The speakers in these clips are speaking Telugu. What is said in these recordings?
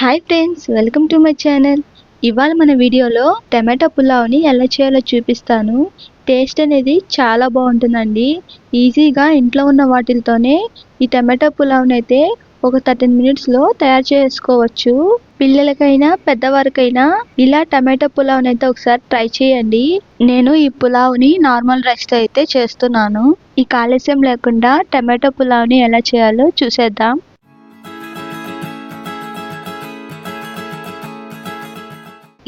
Hi friends welcome to my channel ఇవాళ మన వీడియోలో టమాటా పులావ్ని ఎలా చేయాలో చూపిస్తాను. టేస్ట్ అనేది చాలా బాగుంటుందండి. ఈజీగా ఇంట్లో ఉన్న వాటితోనే ఈ టమాటా పులావ్ని అయితే ఒక థర్టీన్ మినిట్స్లో తయారు చేసుకోవచ్చు. పిల్లలకైనా పెద్దవారికైనా ఇలా టమాటా పులావ్ని అయితే ఒకసారి ట్రై చేయండి. నేను ఈ పులావ్ని నార్మల్ రైస్తో అయితే చేస్తున్నాను. ఈ కాలుష్యం లేకుండా టమాటా పులావ్ని ఎలా చేయాలో చూసేద్దాం.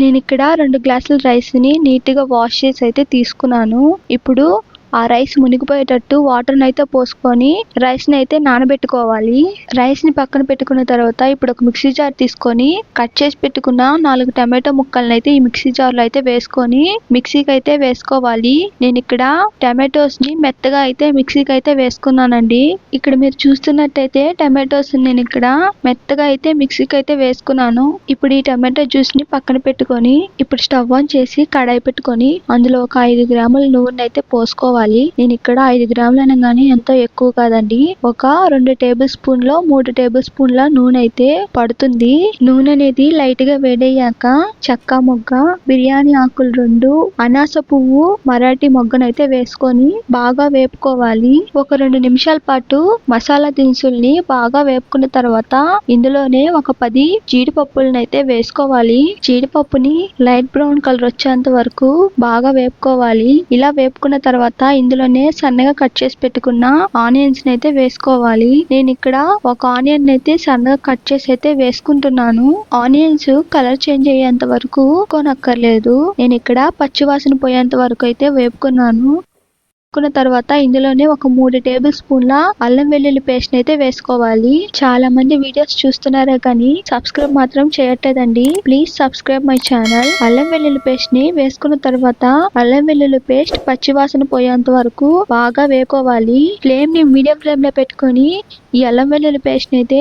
నేను ఇక్కడ రెండు గ్లాసుల రైస్ని నీట్గా వాష్ చేసి అయితే తీసుకున్నాను. ఇప్పుడు ఆ రైస్ మునిగిపోయేటట్టు వాటర్ని అయితే పోసుకొని రైస్ని అయితే నానబెట్టుకోవాలి. రైస్ని పక్కన పెట్టుకున్న తర్వాత ఇప్పుడు ఒక మిక్సీ జార్ తీసుకొని కట్ చేసి పెట్టుకున్న నాలుగు టమాటో ముక్కల్ని అయితే ఈ మిక్సీ జార్లో అయితే వేసుకొని మిక్సీకి అయితే వేసుకోవాలి. నేను ఇక్కడ టమాటోస్ని మెత్తగా అయితే మిక్సీకి అయితే వేసుకున్నానండి. ఇక్కడ మీరు చూస్తున్నట్టయితే టమాటోస్ నేను ఇక్కడ మెత్తగా అయితే మిక్సీకి అయితే వేసుకున్నాను. ఇప్పుడు ఈ టమాటో జ్యూస్ని పక్కన పెట్టుకొని ఇప్పుడు స్టవ్ ఆన్ చేసి కడాయి పెట్టుకొని అందులో ఒక ఐదు గ్రాముల నూనె అయితే పోసుకోవాలి. నేను ఇక్కడ ఐదు గ్రాములు అనగానే ఎంతో ఎక్కువ కాదండి. ఒక రెండు టేబుల్ స్పూన్లో మూడు టేబుల్ స్పూన్ల నూనె అయితే పడుతుంది. నూనె అనేది లైట్గా వేడయ్యాక చెక్క మొగ్గ బిర్యానీ ఆకులు రెండు అనాస పువ్వు మరాఠీ మొగ్గనైతే వేసుకొని బాగా వేపుకోవాలి. ఒక రెండు నిమిషాల పాటు మసాలా దినుసుల్ని బాగా వేపుకున్న తర్వాత ఇందులోనే ఒక పది జీడిపప్పులనైతే అయితే వేసుకోవాలి. జీడిపప్పుని లైట్ బ్రౌన్ కలర్ వచ్చేంత వరకు బాగా వేపుకోవాలి. ఇలా వేపుకున్న తర్వాత ఇందులోనే సన్నగా కట్ చేసి పెట్టుకున్న ఆనియన్స్ అయితే వేసుకోవాలి. నేను ఇక్కడ ఒక ఆనియన్ అయితే సన్నగా కట్ చేసి అయితే వేసుకుంటున్నాను. ఆనియన్స్ కలర్ చేంజ్ అయ్యేంత వరకు కొనక్కర్లేదు నేను ఇక్కడ పచ్చివాసన పోయేంత వరకు అయితే వేపుకున్నాను. వేసుకున్న తర్వాత ఇందులోనే ఒక మూడు టేబుల్ స్పూన్ల అల్లం వెల్లుల్లి పేస్ట్ అయితే వేసుకోవాలి. చాలా మంది వీడియోస్ చూస్తున్నారే కానీ సబ్స్క్రైబ్ మాత్రం చేయట్లేదండి. Please subscribe my channel. అల్లం వెల్లుల్లి పేస్ట్ని వేసుకున్న తర్వాత అల్లం వెల్లుల్లి పేస్ట్ పచ్చివాసన పోయేంత వరకు బాగా వేపుకోవాలి ఫ్లేమ్ని మీడియం ఫ్లేమ్లో పెట్టుకొని ఈ అల్లం వెల్లుల్లి పేస్ట్ని అయితే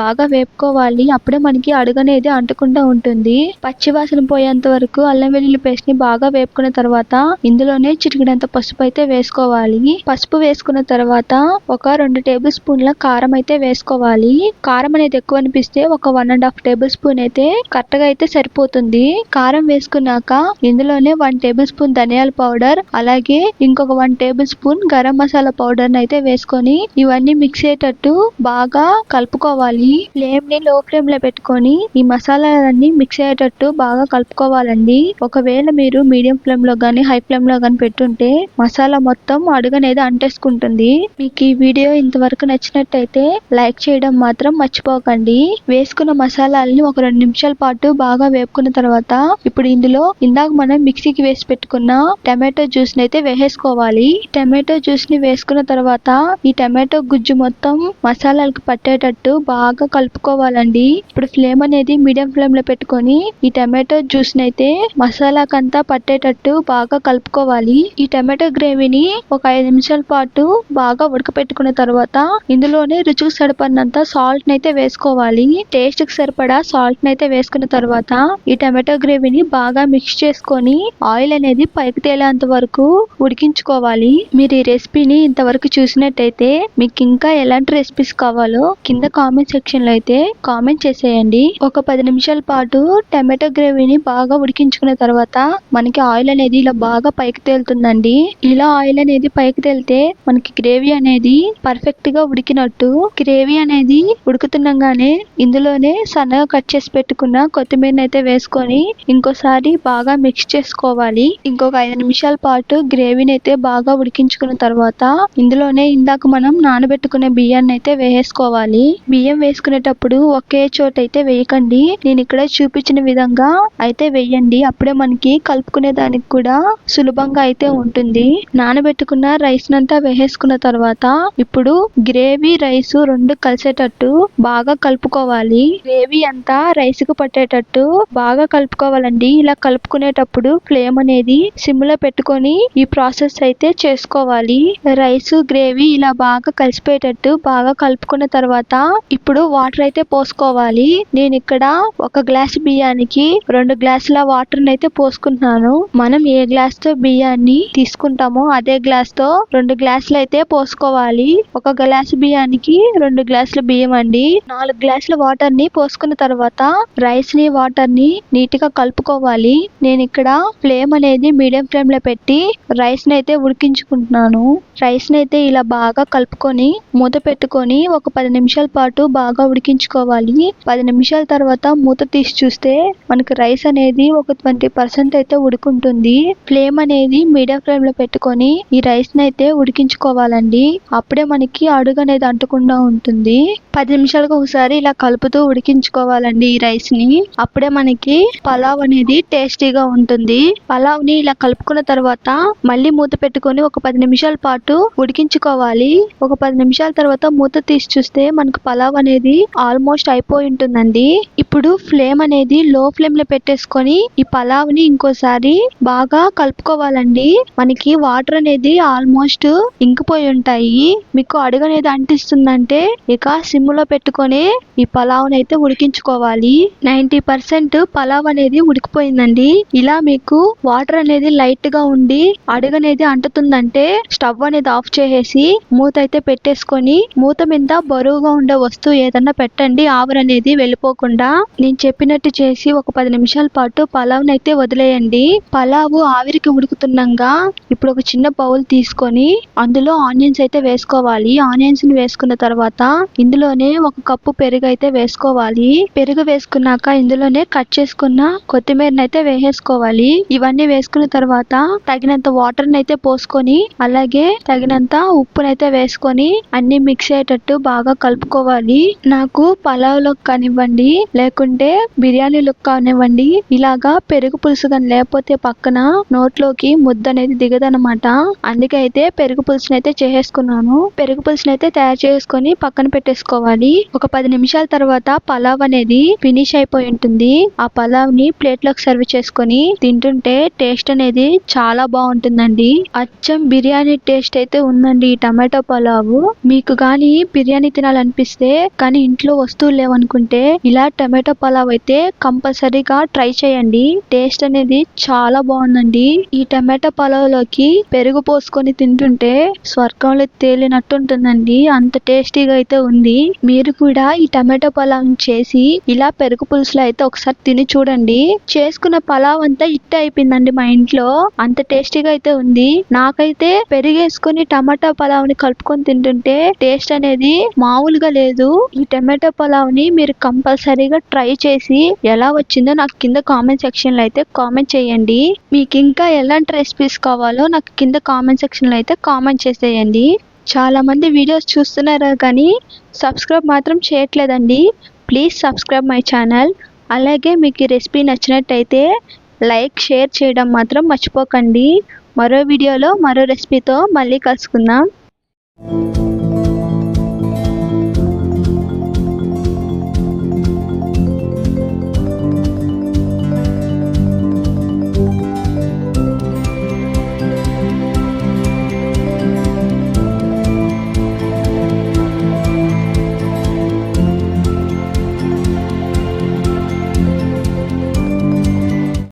బాగా వేపుకోవాలి. అప్పుడే మనకి అడుగనేది అంటకుండా ఉంటుంది. పచ్చివాసన పోయేంత వరకు అల్లం వెల్లుల్లి పేస్ట్ని బాగా వేపుకున్న తర్వాత ఇందులోనే చిటికినంత పసుపు అయితే వేసుకోవాలి. వేసుకోవాలి. పసుపు వేసుకున్న తర్వాత ఒక రెండు టేబుల్ స్పూన్ల కారం అయితే వేసుకోవాలి. కారం అనేది ఎక్కువ అనిపిస్తే ఒక one and half tablespoon అయితే కరెక్ట్గా అయితే సరిపోతుంది. కారం వేసుకున్నాక ఇందులోనే వన్ టేబుల్ స్పూన్ ధనియాల పౌడర్ అలాగే ఇంకొక one tablespoon garam masala powder అయితే వేసుకొని ఇవన్నీ మిక్స్ అయ్యేటట్టు బాగా కలుపుకోవాలి. ఫ్లేమ్ని లో ఫ్లేమ్లో పెట్టుకొని ఈ మసాలాలన్నీ మిక్స్ అయ్యేటట్టు బాగా కలుపుకోవాలండి. ఒకవేళ మీరు మీడియం ఫ్లేమ్లో గానీ హై ఫ్లేమ్లో గానీ పెట్టుంటే మసాలా మొత్తం అడుగనేది అంటేసుకుంటుంది. మీకు ఈ వీడియో ఇంతవరకు నచ్చినట్టయితే లైక్ చేయడం మాత్రం మర్చిపోకండి. వేసుకున్న మసాలాలని ఒక రెండు నిమిషాల పాటు బాగా వేపుకున్న తర్వాత ఇప్పుడు ఇందులో ఇందాక మనం మిక్సీకి వేసి పెట్టుకున్న టమాటో జ్యూస్ని అయితే వేసేసుకోవాలి. టమాటో జ్యూస్ని వేసుకున్న తర్వాత ఈ టమాటో గుజ్జు మొత్తం మసాలాలకు పట్టేటట్టు బాగా కలుపుకోవాలండి. ఇప్పుడు ఫ్లేమ్ అనేది మీడియం ఫ్లేమ్లో పెట్టుకొని ఈ టమాటో జ్యూస్ని అయితే మసాలాకంతా పట్టేటట్టు బాగా కలుపుకోవాలి. ఈ టమాటో గ్రేవీని ఒక ఐదు నిమిషాల పాటు బాగా ఉడకపెట్టుకున్న తర్వాత ఇందులోనే రుచికి సరిపడినంత సాల్ట్ నైతే వేసుకోవాలి. టేస్ట్కి సరిపడా సాల్ట్ నైతే వేసుకున్న తర్వాత ఈ టమాటో గ్రేవీని బాగా మిక్స్ చేసుకొని ఆయిల్ అనేది పైకి తేలేంత వరకు ఉడికించుకోవాలి. మీరు ఈ రెసిపీని ఇంతవరకు చూసినట్టయితే మీకు ఇంకా ఎలాంటి రెసిపీస్ కావాలో కింద కామెంట్ సెక్షన్లో అయితే కామెంట్ చేసేయండి. ఒక పది నిమిషాల పాటు టమాటో గ్రేవీని బాగా ఉడికించుకున్న తర్వాత మనకి ఆయిల్ అనేది ఇలా బాగా పైకి తేలుతుందండి. ఇలా ఆయిల్ అనేది పైకి తేలితే మనకి గ్రేవీ అనేది పర్ఫెక్ట్గా ఉడికినట్టు. గ్రేవీ అనేది ఉడుకుతుండగానే ఇందులోనే సన్నగా కట్ చేసి పెట్టుకున్న కొత్తిమీర అయితే వేసుకొని ఇంకోసారి బాగా మిక్స్ చేసుకోవాలి. ఇంకొక ఐదు నిమిషాల పాటు గ్రేవీని అయితే బాగా ఉడికించుకున్న తర్వాత ఇందులోనే ఇందాక మనం నానబెట్టుకునే బియ్యాన్ని అయితే వేసుకోవాలి బియ్యం వేసుకునేటప్పుడు ఒకే చోట అయితే వేయకండి. నేను ఇక్కడ చూపించిన విధంగా అయితే వేయండి. అప్పుడే మనకి కలుపుకునే దానికి కూడా సులభంగా అయితే ఉంటుంది. నాన నానబెట్టుకున్న రైస్ నంతా వేసేసుకున్న తర్వాత ఇప్పుడు గ్రేవీ రైస్ రెండు కలిసేటట్టు బాగా కలుపుకోవాలి. గ్రేవీ అంతా రైస్కు పట్టేటట్టు బాగా కలుపుకోవాలండి. ఇలా కలుపుకునేటప్పుడు ఫ్లేమ్ అనేది సిమ్లో పెట్టుకొని ఈ ప్రాసెస్ అయితే చేసుకోవాలి. రైస్ గ్రేవీ ఇలా బాగా కలిసిపోయేటట్టు బాగా కలుపుకున్న తర్వాత ఇప్పుడు ఇప్పుడు వాటర్ అయితే పోసుకోవాలి. నేను ఇక్కడ ఒక గ్లాస్ బియ్యానికి రెండు గ్లాసుల వాటర్ అయితే పోసుకుంటున్నాను. మనం ఏ గ్లాస్తో బియ్యాన్ని తీసుకుంటామో అదే గ్లాస్తో రెండు గ్లాసులు అయితే పోసుకోవాలి. ఒక గ్లాసు బియ్యానికి రెండు గ్లాసుల బియ్యం అండి. నాలుగు గ్లాసుల వాటర్ని పోసుకున్న తర్వాత రైస్ని వాటర్ని నీట్గా కలుపుకోవాలి. నేను ఇక్కడ ఫ్లేమ్ అనేది మీడియం ఫ్లేమ్లో పెట్టి రైస్ని అయితే ఉడికించుకుంటున్నాను. రైస్ని అయితే ఇలా బాగా కలుపుకొని మూత పెట్టుకొని ఒక పది నిమిషాల పాటు బాగా ఉడికించుకోవాలి. పది నిమిషాల తర్వాత మూత తీసి చూస్తే మనకి రైస్ అనేది ఒక ట్వంటీ పర్సెంట్ అయితే ఉడుకుంటుంది. ఫ్లేమ్ అనేది మీడియం ఫ్లేమ్లో పెట్టుకొని ఈ రైస్ని అయితే ఉడికించుకోవాలండి. అప్పుడే మనకి అడుగు అనేది అంటకుండా ఉంటుంది. పది నిమిషాలకు ఒకసారి ఇలా కలుపుతూ ఉడికించుకోవాలండి ఈ రైస్ని. అప్పుడే మనకి పలావ్ అనేది టేస్టీగా ఉంటుంది. పలావ్ని ఇలా కలుపుకున్న తర్వాత మళ్ళీ మూత పెట్టుకొని ఒక పది నిమిషాల పాటు ఉడికించుకోవాలి. ఒక పది నిమిషాల తర్వాత మూత తీసి చూస్తే మనకు పలావ్ అనేది ఆల్మోస్ట్ అయిపోయి ఉంటుందండి. ఇప్పుడు ఫ్లేమ్ అనేది లో ఫ్లేమ్లో పెట్టేసుకొని ఈ పలావ్ని ఇంకోసారి బాగా కలుపుకోవాలండి. మనకి వాటర్ అనేది ఆల్మోస్ట్ ఇంకిపోయి ఉంటాయి. మీకు అడుగు అనేది అంటిస్తుందంటే ఇక సిమ్లో పెట్టుకొని ఈ పలావ్ అయితే ఉడికించుకోవాలి. నైన్టీ పర్సెంట్ పలావ్ అనేది ఉడికిపోయిందండి. ఇలా మీకు వాటర్ అనేది లైట్గా ఉండి అడుగు అనేది అంటుతుందంటే స్టవ్ అనేది ఆఫ్ చేసేసి మూత అయితే పెట్టేసుకొని మూత మీద బరువుగా ఉండే వస్తువు ఏదన్నా పెట్టండి ఆవిరి అనేది వెళ్ళిపోకుండా నేను చెప్పినట్టు చేసి ఒక పది నిమిషాల పాటు పలావ్ అయితే వదిలేయండి. పలావు ఆవిరికి ఉడుకుతుండగా ఇప్పుడు ఒక చిన్న బౌల్ తీసుకొని అందులో ఆనియన్స్ అయితే వేసుకోవాలి. ఆనియన్స్ని వేసుకున్న తర్వాత ఇందులోనే ఒక కప్పు పెరుగు అయితే వేసుకోవాలి. పెరుగు వేసుకున్నాక ఇందులోనే కట్ చేసుకున్న కొత్తిమీరని అయితే వేసేసుకోవాలి. ఇవన్నీ వేసుకున్న తర్వాత తగినంత వాటర్ అయితే పోసుకొని అలాగే తగినంత ఉప్పునైతే వేసుకొని అన్ని మిక్స్ అయ్యేటట్టు బాగా కలుపుకోవాలి. నాకు పలావ్లో కానివ్వండి లేకుంటే బిర్యానీలో కానివ్వండి ఇలాగా పెరుగు పులుసు కానీ లేకపోతే పక్కన నోట్లోకి ముద్ద అనేది దిగదనమాట అందుకే అయితే పెరుగు పులుసుని అయితే చేసేసుకున్నాను. పెరుగు పులుసుని అయితే తయారు చేసుకొని పక్కన పెట్టేసుకోవాలి. ఒక పది నిమిషాల తర్వాత పలావ్ అనేది ఫినిష్ అయిపోయి ఉంటుంది. ఆ పలావ్ని ప్లేట్లోకి సర్వ్ చేసుకొని తింటుంటే టేస్ట్ అనేది చాలా బాగుంటుందండి. అచ్చం బిర్యానీ టేస్ట్ అయితే ఉందండి ఈ టమాటో పలావ్. మీకు గాని బిర్యానీ తినాలనిపిస్తే కానీ ఇంట్లో వస్తువులు లేవనుకుంటే ఇలా టమాటో పలావ్ అయితే కంపల్సరీగా ట్రై చేయండి. టేస్ట్ అనేది చాలా బాగుందండి. ఈ టమాటో పలావ్లోకి పెరుగు పోసుకొని తింటుంటే స్వర్గంలో తేలినట్టు ఉంటుందండి అంత టేస్టీగా అయితే ఉంది. మీరు కూడా ఈ టమాటో పలావ్ చేసి ఇలా పెరుగు పులుసులో అయితే ఒకసారి తిని చూడండి. చేసుకున్న పలావ్ అంతా ఇట్ట అయిపోయిందండి మా ఇంట్లో. అంత టేస్టీగా అయితే ఉంది. నాకైతే పెరిగేసుకొని టమాటా పలావ్ని కలుపుకొని తింటుంటే టేస్ట్ అనేది మామూలుగా లేదు. ఈ టమాటో పలావ్ని మీరు కంపల్సరీగా ట్రై చేసి ఎలా వచ్చిందో నాకు కింద కామెంట్ సెక్షన్లో అయితే కామెంట్ చేయండి. మీకు ఇంకా ఎలాంటి రెసిపీస్ కావాలో నాకు కింద కామెంట్ సెక్షన్లో అయితే కామెంట్ చేసేయండి. చాలా మంది వీడియోస్ చూస్తున్నారు కానీ సబ్స్క్రైబ్ మాత్రం చేయట్లేదండి. ప్లీజ్ సబ్స్క్రైబ్ మై ఛానల్ అలాగే మీకు ఈ రెసిపీ నచ్చినట్టయితే లైక్ షేర్ చేయడం మాత్రం మర్చిపోకండి. మరో వీడియోలో మరో రెసిపీతో మళ్ళీ కలుసుకుందాం.